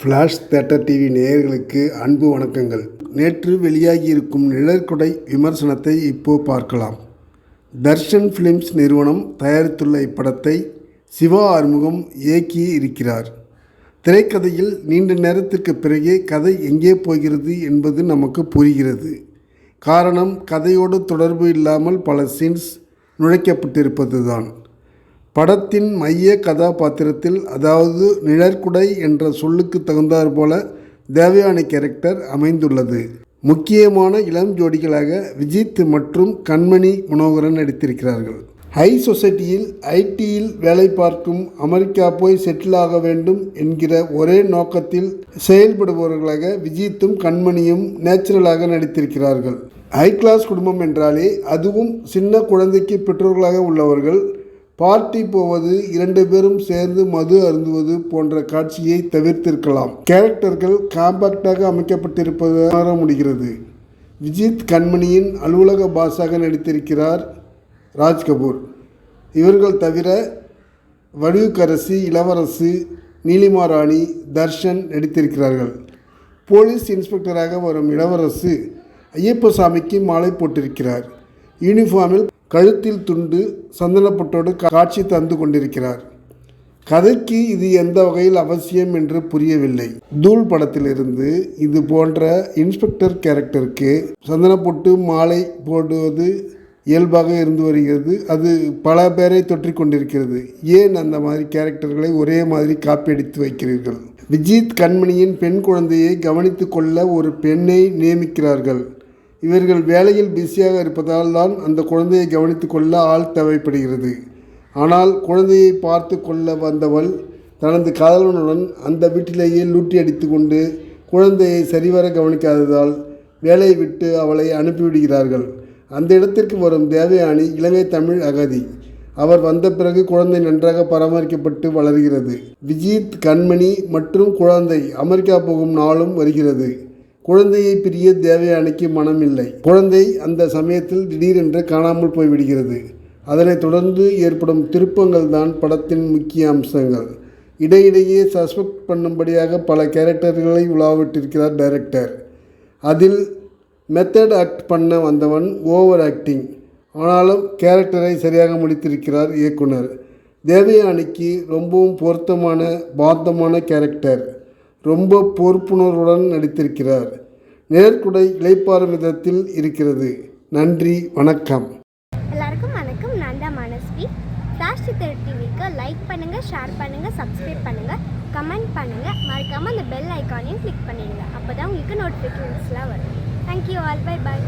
Flash theatre TV நேயர்களுக்கு அன்பு வணக்கங்கள். நேற்று வெளியாகியிருக்கும் நிழற்குடை விமர்சனத்தை இப்போ பார்க்கலாம். தர்ஷன் ஃபிலிம்ஸ் நிறுவனம் தயாரித்துள்ள இப்படத்தை சிவா ஆறுமுகம் இயக்கி இருக்கிறார் திரைக்கதையில் நீண்ட நேரத்திற்கு பிறகே கதை எங்கே போகிறது என்பது நமக்கு புரிகிறது. காரணம் கதையோடு தொடர்பு இல்லாமல் பல சீன்ஸ் நுழைக்கப்பட்டிருப்பதுதான். படத்தின் மைய கதாபாத்திரத்தில் அதாவது நிழற்குடை என்ற சொல்லுக்கு தகுந்தாற் போல தேவயானி கேரக்டர் அமைந்துள்ளது. முக்கியமான இளம் ஜோடிகளாக விஜித் மற்றும் கண்மணி மனோகரன் நடித்திருக்கிறார்கள். ஹை சொசைட்டியில் ஐடியில் வேலை பார்க்கும் அமெரிக்கா போய் செட்டில் ஆக வேண்டும் என்கிற ஒரே நோக்கத்தில் செயல்படுபவர்களாக விஜித்தும் கண்மணியும் நேச்சுரலாக நடித்திருக்கிறார்கள். ஹை கிளாஸ் குடும்பம் என்றாலே அதுவும் சின்ன குழந்தைக்கு பெற்றோர்களாக உள்ளவர்கள் பார்ட்டி போவது இரண்டு பேரும் சேர்ந்து மது அருந்துவது போன்ற காட்சியை தவிர்த்திருக்கலாம். கேரக்டர்கள் காம்பாக்டாக அமைக்கப்பட்டிருப்பதை உணர முடிகிறது. விஜித் கண்மணியின் அலுவலக பாஸாக நடித்திருக்கிறார் ராஜ் கபூர். இவர்கள் தவிர வடிவுக்கரசி இளவரசு நீலிமா ராணி தர்ஷன் நடித்திருக்கிறார்கள். போலீஸ் இன்ஸ்பெக்டராக வரும் இளவரசு ஐயப்பசாமிக்கு மாலை போட்டிருக்கிறார். யூனிஃபார்மில் கழுத்தில் துண்டு சந்தனப்பட்டோடு காட்சி தந்து கொண்டிருக்கிறார். கதைக்கு இது எந்த வகையில் அவசியம் என்று புரியவில்லை. தூள் படத்திலிருந்து இது போன்ற இன்ஸ்பெக்டர் கேரக்டருக்கு சந்தனப்பொட்டு மாலை போடுவது இயல்பாக இருந்து வருகிறது. அது பல பேரை தொற்றிக் கொண்டிருக்கிறது. ஏன் அந்த மாதிரி கேரக்டர்களை ஒரே மாதிரி காப்பியடித்து வைக்கிறீர்கள்? விஜித் கண்மணியின் பெண் குழந்தையை கவனித்து கொள்ள ஒரு பெண்ணை நியமிக்கிறார்கள். இவர்கள் வேலையில் பிஸியாக இருப்பதால் தான் அந்த குழந்தையை கவனித்து கொள்ள ஆள் தேவைப்படுகிறது. ஆனால் குழந்தையை பார்த்து கொள்ள வந்தவள் தனது காதலனுடன் அந்த வீட்டிலேயே லூட்டி அடித்து கொண்டு குழந்தையை சரிவர கவனிக்காததால் வேலையை விட்டு அவளை அனுப்பிவிடுகிறார்கள். அந்த இடத்திற்கு வரும் தேவயானி இலங்கை தமிழ் அகதி. அவர் வந்த பிறகு குழந்தை நன்றாக பராமரிக்கப்பட்டு வளர்கிறது. விஜித் கண்மணி மற்றும் குழந்தை அமெரிக்கா போகும் நாளும் வருகிறது. குழந்தையை பிரிய தேவயானிக்கு மனம் இல்லை குழந்தை அந்த சமயத்தில் திடீரென்று காணாமல் போய்விடுகிறது. அதனைத் தொடர்ந்து ஏற்படும் திருப்பங்கள் தான் படத்தின் முக்கிய அம்சங்கள். இடையிடையே சஸ்பெக்ட் பண்ணும்படியாக பல கேரக்டர்களை உலாவிட்டிருக்கிறார் டைரக்டர். அதில் மெத்தட் ஆக்ட் பண்ண வந்தவன் ஓவர் ஆக்டிங். ஆனாலும் கேரக்டரை சரியாக முடித்திருக்கிறார் இயக்குனர். தேவயானிக்கு ரொம்பவும் பொருத்தமான பாத்தமான கேரக்டர். ரொம்ப பொறுப்புணர்வுடன் நடித்திருக்கிறார். நேர்குடை இளைப்பாறும் விதத்தில் இருக்கிறது. நன்றி வணக்கம். எல்லாருக்கும் வணக்கம். நான் தான் மனஸ்வி. ஃப்ளாஷ் டிவிக்கு லைக் பண்ணுங்கள் ஷேர் பண்ணுங்கள் சப்ஸ்கிரைப் பண்ணுங்கள் கமெண்ட் பண்ணுங்கள் மறக்காமல் அந்த பெல் ஐக்கானையும் கிளிக் பண்ணிடுங்க. அப்போ தான் உங்களுக்கு நோட்டிஃபிகேஷன்ஸ்லாம் வரும். Thank you all by by